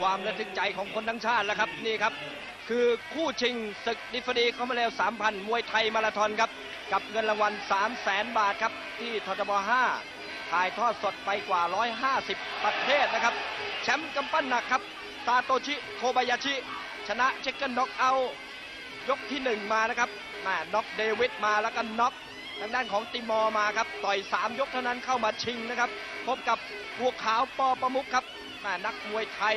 ความระทึกใจของคนทั้งชาติแล้วครับนี่ครับ คือคู่ชิงศึกดิฟดีคอมเมล3,000 มวยไทยมาราธอนครับ กับเงินรางวัล 3 0 0แสนบาทครับ ที่ททบ5ถ่ายทอดสดไปกว่า 150 ประเทศนะครับ แชมป์กำปั้นหนักครับ ซาโตชิ โคบายาชิ ชนะเช็คเกิลน็อกเอายกที่ 1 มานะครับแม่น็อกเดวิดมาแล้วก็น็อก ทางด้านของติมอร์มาครับต่อย 3 ยกเท่านั้นเข้ามาชิงนะครับ พบกับบัวขาวปอประมุขครับแม่นักมวยไทย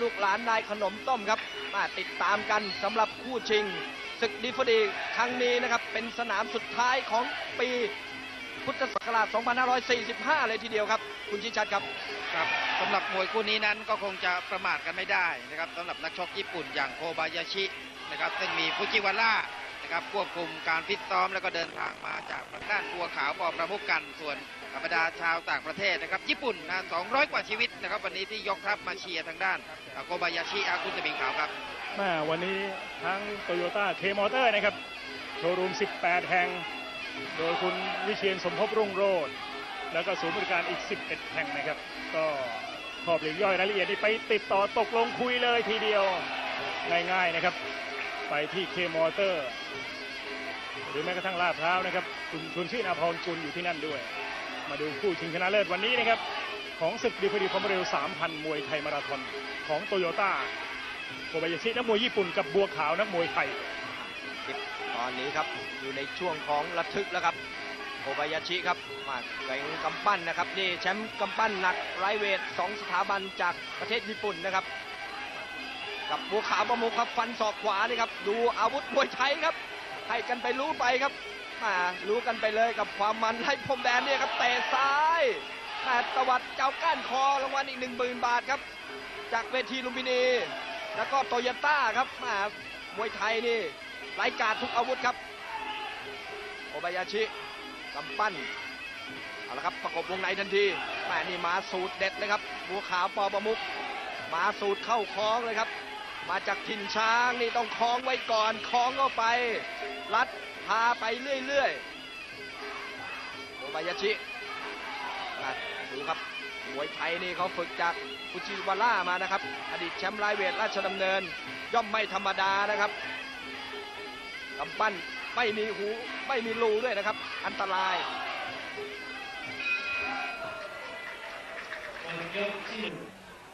ลูกหลานนายขนมต้มครับมาติดตามกันสำหรับคู่ชิงศึกดีฟดีครั้งนี้นะครับ เป็นสนามสุดท้ายของปีพุทธศักราช 2545 เลยทีเดียวครับ คุณชิชัดครับครับสำหรับมวยคู่นี้นั้นก็คงจะประมาทกันไม่ได้นะครับสำหรับนักชกญี่ปุ่นอย่างโคบายาชินะครับซึ่งมีฟุจิวาร่า นะครับควบคุมการฟิตซ้อมแล้วก็เดินทางมาจากทางด้านบัวขาวปอประมุขกันส่วนธรรมดาชาวต่างประเทศนะครับ ญี่ปุ่นนะ200 กว่าชีวิตนะครับ วันนี้ที่ยกทัพมาเชียร์ทางด้านโคบายาชิอากุสมิงขาวครับแม่วันนี้ทั้งโตโยต้าเคมอเตอร์นะครับโชว์รูม 18 แห่ง โดยคุณวิเชียนสมภพรุ่งโรจน์แล้วก็ศูนย์บริการอีก 11 แห่งนะครับ ก็ขอบเลีกย่อยรายละเอียดนี่ไปติดต่อตกลงคุยเลยทีเดียวง่ายๆนะครับ ไปที่เคมอเตอร์ หรือแม้กระทั่งลาดพร้าวนะครับคุณชวนชื่นอาภรณ์กุลอยู่ที่นั่นด้วย มาดูคู่ชิงชนะเลิศวันนี้นะครับ ของศึกดีพอดีคอมเร็ว 3,000 มวยไทยมาราธอนของโตโยต้าโคบายาชินักมวยญี่ปุ่นกับบัวขาวนักมวยไทยตอนนี้ครับอยู่ในช่วงของระทึกแล้วครับโอบายาชิครับมาแข่งกำปั้นนะครับนี่แชมป์กำปั้นหนักไรเวทสองสถาบันจากประเทศญี่ปุ่นนะครับ กับบัวขาวประมุขครับฟันศอกขวานี่ครับ ดูอาวุธมวยไทยครับ ให้กันไปรู้ไปครับมารู้กันไปเลยกับความมันให้พรมแดนเนี่ยครับเตะซ้ายมาตวัดเจ้าก้านคอรางวัลอีกหนึ่งหมื่นบาทครับ จากเวทีลุมพินี แล้วก็โตโยต้าครับมามวยไทยนี่ไร้กาดทุกอาวุธครับ โอบายาชิกำปั้นเอาละครับประกบวงในทันทีแม่นี่มาสูตรเด็ดเลยครับบัวขาวปอประมุกมาสูตรเข้าคล้องเลยครับ มาจากถิ่นช้างนี่ต้องคล้องไว้ก่อนคล้องเข้าไป รัดพาไปเรื่อยๆโอบายาชิดูครับมวยไทยนี่เขาฝึกจากฟุจิวาร่ามานะครับ อดีตแชมป์ไลเวทราชดำเนิน ย่อมไม่ธรรมดานะครับกำปั้นไม่มีหูไม่มีรูด้วยนะครับ อันตราย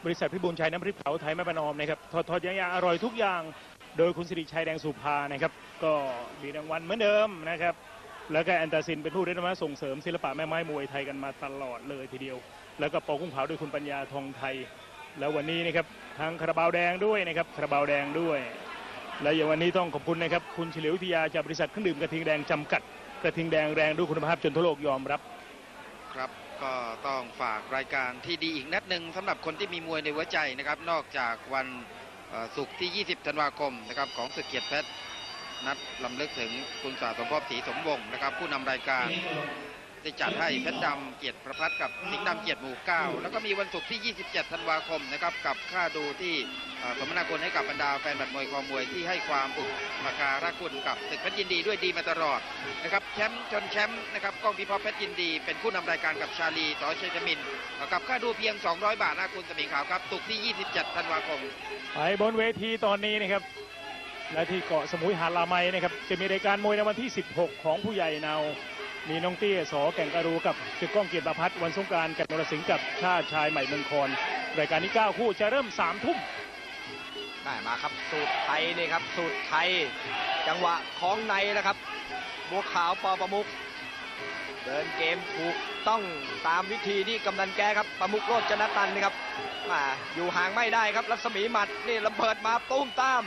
บริษัทพิบูลชัยน้ำพริกเผาไทยแม่ประนอมนะครับทอดทอดยางอร่อยทุกอย่าง โดยคุณสิริชัยแดงสุภานะครับ ก็มีรางวัลเหมือนเดิมนะครับ แล้วก็แอนตาซินเป็นผู้ได้รับส่งเสริมศิลปะแม่ไม้มวยไทยกันมาตลอดเลยทีเดียว แล้วก็ปอกุ้งเผาด้วยคุณปัญญาทองไทย แล้ววันนี้นะครับทางคาราบาวแดงด้วยนะครับคาราบาวแดงด้วย และอย่างวันนี้ต้องขอบคุณนะครับคุณเฉลียววิทยาจากบริษัทเครื่องดื่มกระทิงแดงจำกัด กระทิงแดงแรงด้วยคุณภาพจนทั่วโลกยอมรับครับ ก็ต้องฝากรายการที่ดีอีกนัดหนึ่งสำหรับคนที่มีมวยในหัวใจนะครับ นอกจากวันศุกร์ที่ 20 ธันวาคมนะครับของศึกเกียรติเพชรนัดลำลึกถึงคุณสาสมภพศรีสมวงศ์นะครับ ผู้นำรายการ ได้จัดให้เพชรดำเกียรติประพัฒน์กับสิงห์ดำเกียรติหมู่เก้าแล้วก็มีวันศุกร์ที่ 27 ธันวาคมนะครับกับค่าดูที่สมนาคุณให้กับบรรดาแฟนบัตรมวยคอมวย ที่ให้ความอุปการะคุณกับศึกเพชรยินดีด้วยดีมาตลอดนะครับแชมป์จนแชมป์นะครับก้องพิพาเพชรยินดี เป็นผู้นำรายการกับชาลีต่อเชัยมินกับค่าดูเพียง 200 บาทนะคุณสมิงขาวครับตุกร์ที่ 27 ธันวาคมไปบนเวทีตอนนี้นะครับและที่เกาะสมุยหาดลาไมนะครับจะมีรายการมวยในวันที่ 16 ของผู้ใหญ่เนา มีน้องเตี้ยสอแก่งกรูกับศึกก้องเกียรติประพัฒน์วันสงการกับนรสิงห์กับชาติชายใหม่เมืองคอนรายการนี้9คู่จะเริ่ม3ทุ่มได้มาครับสูตรไทยนี่ครับสูตรไทย จังหวะของในนะครับบัวขาวปอประมุกเดินเกมถูกต้องตามวิธีที่กำนันแกครับประมุกโรจนตันนะครับมาอยู่ห่างไม่ได้ครับรัศมีหมัดนี่ระเบิดมาตุ้มตาม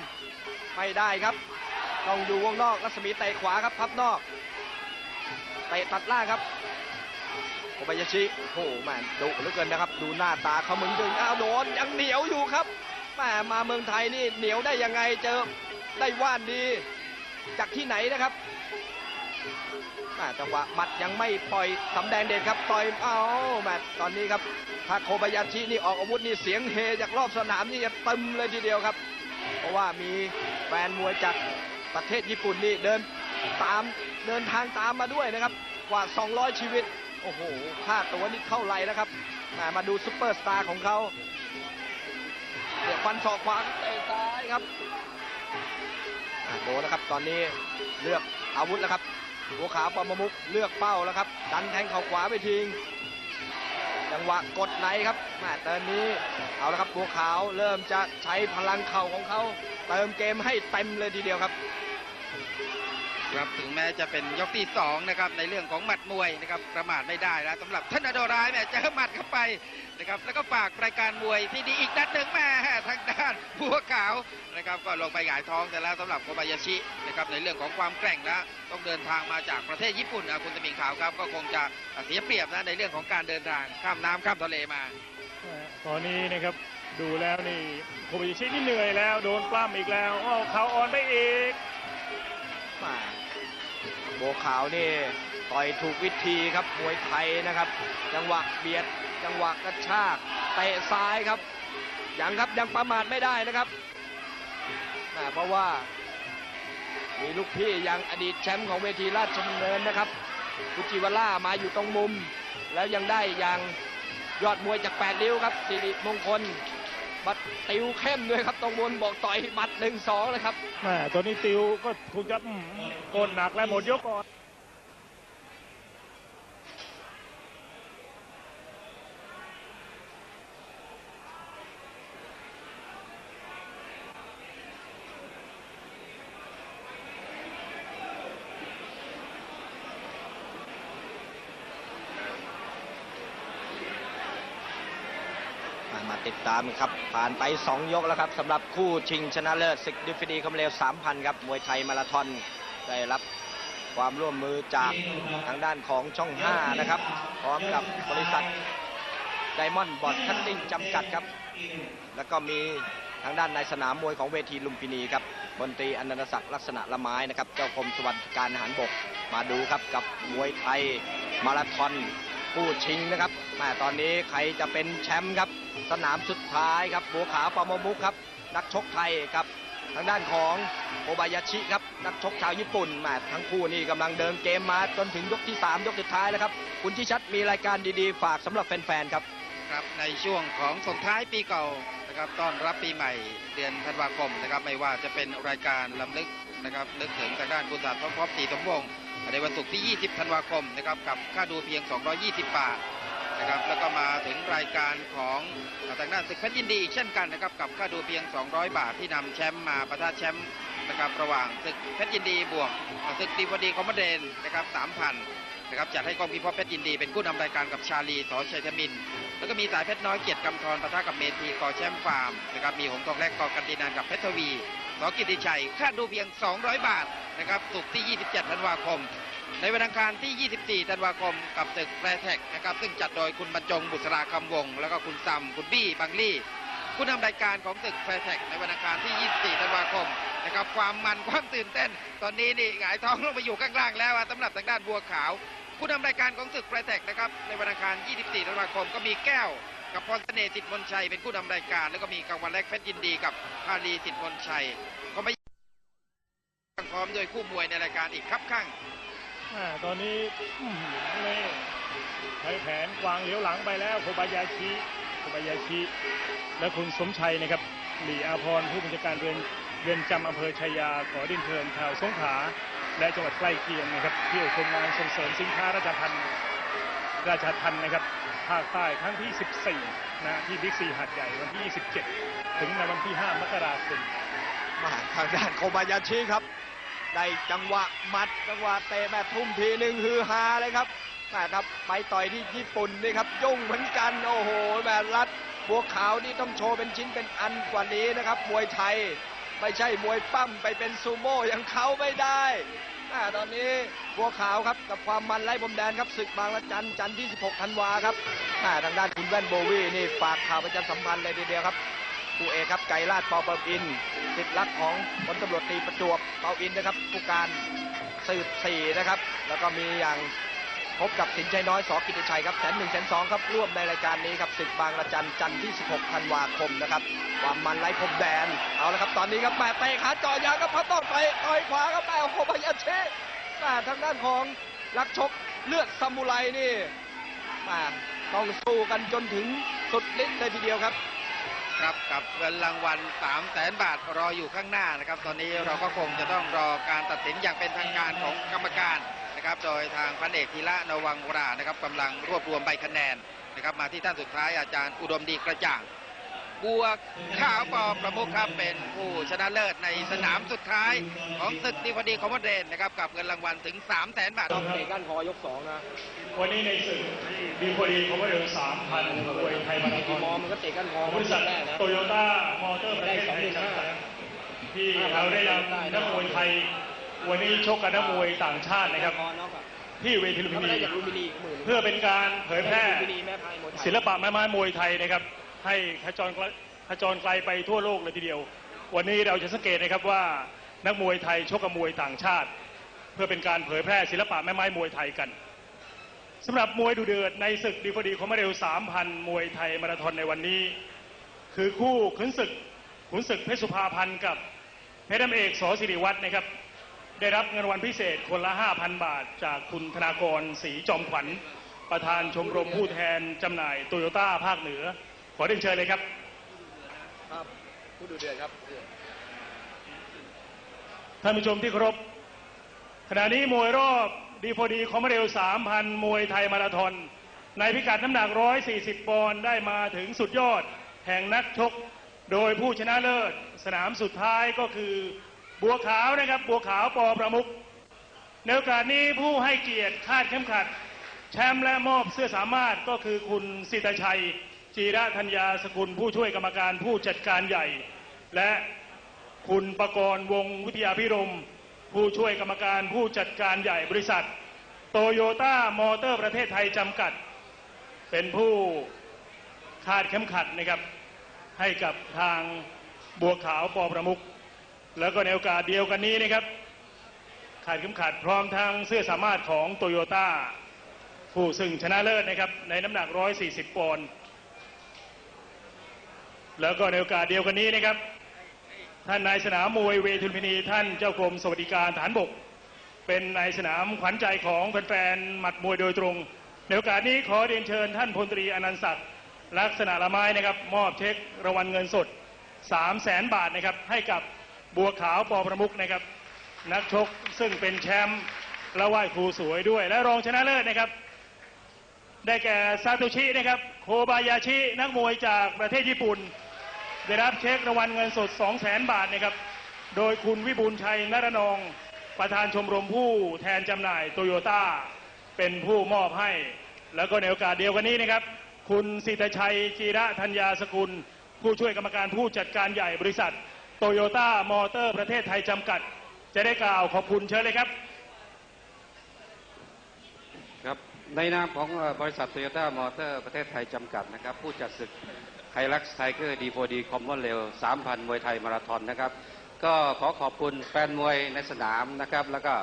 ไม่ได้ครับ ต้องอยู่วงนอกรัศมีเตะขวาครับพับนอก เตะตัดล่างครับโอบายาชิโอ้โหแม่ดุเหลือเกินนะครับ ดูหน้าตาเขาเหมึงดึงอ้าวโดนยังเหนียวอยู่ครับแม่มาเมืองไทยนี่เหนียวได้ยังไงเจอได้ว่านดี จากที่ไหนนะครับแม่จังหวะหมัดยังไม่ปล่อยสำแดงเด็ดครับต่อยเอาแม่ตอนนี้ครับถ้าโคบายาชินี่ออกอาวุธนี่เสียงเฮจากรอบสนามนี่จะเต็มเลยทีเดียวครับ เพราะว่ามีแฟนมวยจากประเทศญี่ปุ่นนี่เดินตาม เดินทางตามมาด้วยนะครับ กว่า 200 ชีวิต โอ้โหค่าตัวนี่เท่าไหร่นะครับ มาดูซุปเปอร์สตาร์ของเขาเสียบฟันศอกขวาเตะซ้ายครับอะโดนนะครับตอนนี้เลือกอาวุธแล้วครับบัวขาวปอมมุกเลือกเป้าแล้วครับ ดันแทงเข่าขวาไปทิ้งจังหวะกดในครับแม่ตอนนี้เอาละครับบัวขาวเริ่มจะใช้พลังเข่าของเขา เติมเกมให้เต็มเลยทีเดียวครับ ครับถึงแม้จะเป็นยกที่สองนะครับในเรื่องของหมัดมวยนะครับประมาทไม่ได้แล้วสำหรับธนาโดร้ายแม่เจอหมัดเข้าไปนะครับแล้วก็ฝากรายการมวยที่ดีอีกนัดหนึ่งแม่ทางด้านบัวขาวนะครับก็ลงไปหงายท้องแต่แล้วสำหรับโคบายาชินะครับในเรื่องของความแกร่งแล้วต้องเดินทางมาจากประเทศญี่ปุ่นนะคุณตะมิงขาวครับก็คงจะเสียเปรียบนะในเรื่องของการเดินทางข้ามน้ำข้ามทะเลมา ตอนนี้นะครับดูแล้วนี่โคบายาชินี่เหนื่อยแล้วโดนปล้ำอีกแล้วอ้าวเขาอ่อนไปอีก มา โบวขาวนี่ต่อยถูกวิธีครับมวยไทยนะครับ จังหวะเบียด จังหวะกระชากเตะซ้ายครับยังครับยังประมาทไม่ได้นะครับเพราะว่ามีลูกพี่ยังอดีตแชมป์ของเวทีราชดำเนินนะครับกุจิวาล่ามาอยู่ตรงมุม แล้วยังได้ยังยอดมวยจากแปดริ้วครับสิริมงคล บัดติวเข้มด้วยครับตรงบนบอกต่อยหมัดหนึ่งสองเลยครับแม่ตัวนี้ติวก็คงจะโกนหนักแล้วหมดยกก่อน ตามครับ ผ่านไป 2 ยกแล้วครับสำหรับคู่ชิงชนะเลิศศึกดิฟิดีคอมเร็ว3,000 ครับมวยไทยมาราธอนได้รับความร่วมมือจากทางด้านของช่อง 5 นะครับ พร้อมกับบริษัทไดมอนด์บอดคัตติ้งจำกัดครับ แล้วก็มีทางด้านในสนามมวยของเวทีลุมพินีครับบนตรีอนันตศักดิ์ลักษณะละไม้นะครับ เจ้ากรมสวัสดิการทหารบกมาดูครับกับมวยไทยมาราธอน คู่ชิงนะครับแม่ตอนนี้ใครจะเป็นแชมป์ครับ สนามสุดท้ายครับบัวขาวปามมุกครับ นักชกไทยกับทางด้านของโอบายาชิครับนักชกชาวญี่ปุ่นแม่ทั้งคู่นี่กำลังเดินเกมมาจนถึงยกที่ 3 ยกสุดท้ายแล้วครับ คุณที่ชัดมีรายการดีๆ ฝากสำหรับแฟนๆครับครับในช่วงของส่งท้ายปีเก่านะครับต้อนรับปีใหม่เดือนธันวาคมนะครับไม่ว่าจะเป็นรายการลำลึกนะครับนึกถึงทางด้านคุณศาสตร์พร้อมๆสีสมวงศ์ ในวันศุกร์ที่ 20 ธันวาคมนะครับกับค่าดูเพียง 220 บาทนะครับแล้วก็มาถึงรายการของทางด้านศึกเพชรยินดีอีกเช่นกันนะครับกับค่าดูเพียง 200 บาทที่นำแชมป์มาประทะแชมป์นะครับระหว่างศึกเพชรยินดีบวกศึกดีพอดีคอมมเดนนะครับ3,000นะครับจัดให้กองพิพเพชรยินดีเป็นผู้นำรายการกับชาลีสอชัยธมิน แล้วก็มีสายเพชรน้อยเกียรติกำธรปะทะกับเมทีกอแชมป์ฟาร์มนะครับมีหงส์ทองแรกกอกันตินานกับเพชรทวี สอกิติชัยค่าดูเพียง 200 บาทนะครับศุกที่ 27 ธันวาคม ในวันอังคารที่ 24 ธันวาคม กับตึกแรแท็กนะครับซึ่งจัดโดยคุณบรรจงบุษราคำวงศ์แล้วก็คุณซัมคุณบี้บังลี่ผู้นำรายการของตึกแฟร์แท็กในวันอังคารที่ 24 ธันวาคมนะครับความมันความตื่นเต้น ตอนนี้นี่หงายท้องลงไปอยู่ข้างล่างแล้วสำหรับทางด้านบัวขาว ผู้นำรายการของศึกแฟร์แท็กนะครับในวันอังคาร 24 ธันวาคมก็มีแก้ว กับพรเสน่ห์สิทธิ์มนชัยเป็นผู้นำรายการ แล้วก็มีกลางวันแรกเพชรยินดีกับพาลีสิทธิ์มนชัยก็ไม่พร้อมด้วยคู่มวยในรายการอีกครับข้างอตอนนี้ใช้แผนวางเหลียวหลังไปแล้วโคบายาชิโคบายาชิ และคุณสมชัยนะครับหลีอาพรผู้บัญชาการเรือนเรือนจำอำเภอชายาขอดินเทินชาวสงขลาและจังหวัดใกล้เคียงนะครับเที่ยวชมงานส่งเสริมสินค้าราชพันธ์ ราชทันนะครับภาคใต้ครั้งที่ 14 นะที่บิ๊กซีหาดใหญ่วันที่ 27 ถึงในวันที่ 5 มกราคมมาทางด้านโคบายาชิครับ ได้จังหวะมัดจังหวะเตะแบบทุ่มทีหนึ่งฮือฮาเลยครับแม่ครับไปต่อยที่ญี่ปุ่นนี่ครับยุ่งเหมือนกันโอ้โหแบบรัดบัวขาวนี่ต้องโชว์เป็นชิ้นเป็นอันกว่านี้นะครับ มวยไทย ไม่ใช่มวยปั้มไปเป็นซูโม่อย่างเขาไม่ได้ อ่าตอนนี้บัวขาวครับกับความมันไล่บมแดนครับศึกบางละจันจันที่ 16ธันวาครับอ่าทางด้านคุณแว่นโบวี่นี่ฝากข่าวประชาสัมพันธ์เลยทีเดียวครับผู้เอกครับไก่ลาดเปาเปาอินติดลักของพลตำรวจตีประจวบเปาอินนะครับผู้การสืบสี่นะครับ แล้วก็มีอย่าง พบกับสินชัยน้อยสอกิติชัยครับแสนหนึ่งแสนสองครับร่วมในรายการนี้ครับศึกบางระจันจันทร์ที่ 16 ธันวาคมนะครับความมันไร้พรมแดนเอาละครับตอนนี้ครับแม่เตะขาจ่อยางครับพัดต้องไปต่อยขวาครับแม่โอ้โหพยาเชแม่ทางด้านของนักชกเลือดซามูไรนี่แม่ต้องสู้กันจนถึงสุดฤทธิ์เลยทีเดียวครับ ครับกับเงินรางวัล3 0 0แสนบาทรออยู่ข้างหน้านะครับ ตอนนี้เราก็คงจะต้องรอการตัดสินอย่างเป็นทางการของกรรมการ นะครับ โดยทางพันเอกธีระนวังวรานะครับกำลังรวบรวมใบคะแนนนะครับ มาที่ท่านสุดท้ายอาจารย์อุดมดีกระจ่างบัวขาวปอประมุขครับเป็นผู้ชนะเลิศในสนามสุดท้ายของศึกดีพอดีคอมมอนเดนนะครับกับเงินรางวัลถึง 3 0 0แสนบาทต้องเตะก้านคอยกสองนะวันนี้ในศึกดีพอดีเขาก็เร็วสามพันมวยไทยมาราธกี่อนมอมันก็เตะก้านคอของบริษัทแรกนะโตโยต้ามอเตอร์ประเทศไทยจำกัดที่เราได้นำนักมวยไทย วันนี้ชกกับนักมวยต่างชาตินะครับคอน็อกอะที่เวทีลุมถ้าพิไม่นีได้จากลุมพินีอีกหมื่นเพื่อเป็นการเผยแพร่ลุมพินีแม่พายมวยไทยศิลปะแม่ไม้มวยไทยนะครับ ให้ขจรไกลขจรไกลไปทั่วโลกเลยทีเดียว วันนี้เราจะสังเกตนะครับว่านักมวยไทยชกกับมวยต่างชาติ เพื่อเป็นการเผยแพร่ศิลปะแม่ไม้มวยไทยกันสำหรับมวยดูเดือดในศึกดีพอดีคอมมาเรล3,000 มวยไทยมาราธอนในวันนี้ คือคู่ขุนศึกขุนศึกเพชรสุภาพันธ์กับเพชรน้ำเอกสอสิริวัฒน์นะครับ ได้รับเงินรางวัลพิเศษคนละ 5,000 บาท จากคุณธนากรศรีจอมขวัญ ประธานชมรมผู้แทนจำหน่ายโตโยต้าภาคเหนือ ขอเรียนเชิญเลยครับ ครับผู้ดูเดือดครับ ท่านผู้ชมที่เคารพขณะนี้มวยรอบดีพอดีคอมเรล3,000 มวยไทยมาราธอนในพิกัดน้ำหนัก 140 ปอนด์ได้มาถึงสุดยอดแห่งนักชก โดยผู้ชนะเลิศ สนามสุดท้ายก็คือ บัวขาวนะครับ บัวขาวปอประมุขในโอกาสนี้ผู้ให้เกียรติคาดเข้มขัด แชมป์และมอบเสื้อสามารถก็คือคุณสิตชัย จีระธัญญาสกุลผู้ช่วยกรรมการผู้จัดการใหญ่ และคุณประกรณ์วงวิทยาพิรม ผู้ช่วยกรรมการผู้จัดการใหญ่บริษัท โตโยต้ามอเตอร์ประเทศไทยจำกัด เป็นผู้คาดเข็มขัดนะครับ ให้กับทางบัวขาวปอประมุข แล้วก็ในโอกาสเดียวกันนี้นะครับ ขาดเข็มขัดพร้อมทั้งเสื้อสามารถของโตโยต้าผู้ซึ่งชนะเลิศนะครับ ในน้ำหนัก 140ปอนด์แล้วก็ในโอกาสเดียวกันนี้นะครับ ท่านนายสนามมวยเวทุนพินีท่านเจ้ากรมสวัสดิการฐานบก เป็นนายสนามขวัญใจของแฟนๆหมัดมวยโดยตรง ในโอกาสนี้ขอเรียนเชิญท่านพลตรีอนันต์ศักดิ์ลักษณะละไม้นะครับ มอบเช็ครางวัลเงินสด 3 0 0แสนบาทนะครับให้กับ บัวขาวปอประมุกนะครับ นักชกซึ่งเป็นแชมป์และไหว้ครูสวยด้วย และรองชนะเลิศนะครับ ได้แก่ซาโตชินะครับโคบายาชินักมวยจากประเทศญี่ปุ่น ได้รับเช็ครางวัลเงินสด 2 0 0แสนบาทนะครับ โดยคุณวิบูลชัยนรนอง ประธานชมรมผู้แทนจำหน่ายโตโยต้าเป็นผู้มอบให้ แล้วก็ในโอกาสเดียวกันนี้นะครับ คุณสิทธชัยจีระธัญญาสกุล ผู้ช่วยกรรมการผู้จัดการใหญ่บริษัท โตโยต้ามอเตอร์ประเทศไทยจำกัด จะได้กล่าวขอบคุณเชิญเลยครับ ครับในนามของบริษัทโตโยต้ามอเตอร์ประเทศไทยจำกัดนะครับ ผู้จัดศึกไฮลักซ์ไทเกอร์ดีโฟดีคอมมอนเรล3,000มวยไทยมาราธอนนะครับ ก็ขอขอบคุณแฟนมวยในสนามนะครับ แล้วก็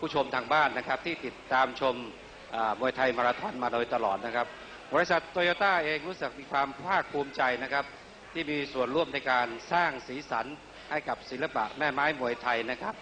ผู้ชมทางบ้านนะครับ ที่ติดตามชมมวยไทยมาราธอนมาโดยตลอดนะครับ บริษัทโตโยต้าเองรู้สึกมีความภาคภูมิใจนะครับ ที่มีส่วนร่วมในการสร้างสีสันให้กับศิลปะแม่ไม้มวยไทยนะครับ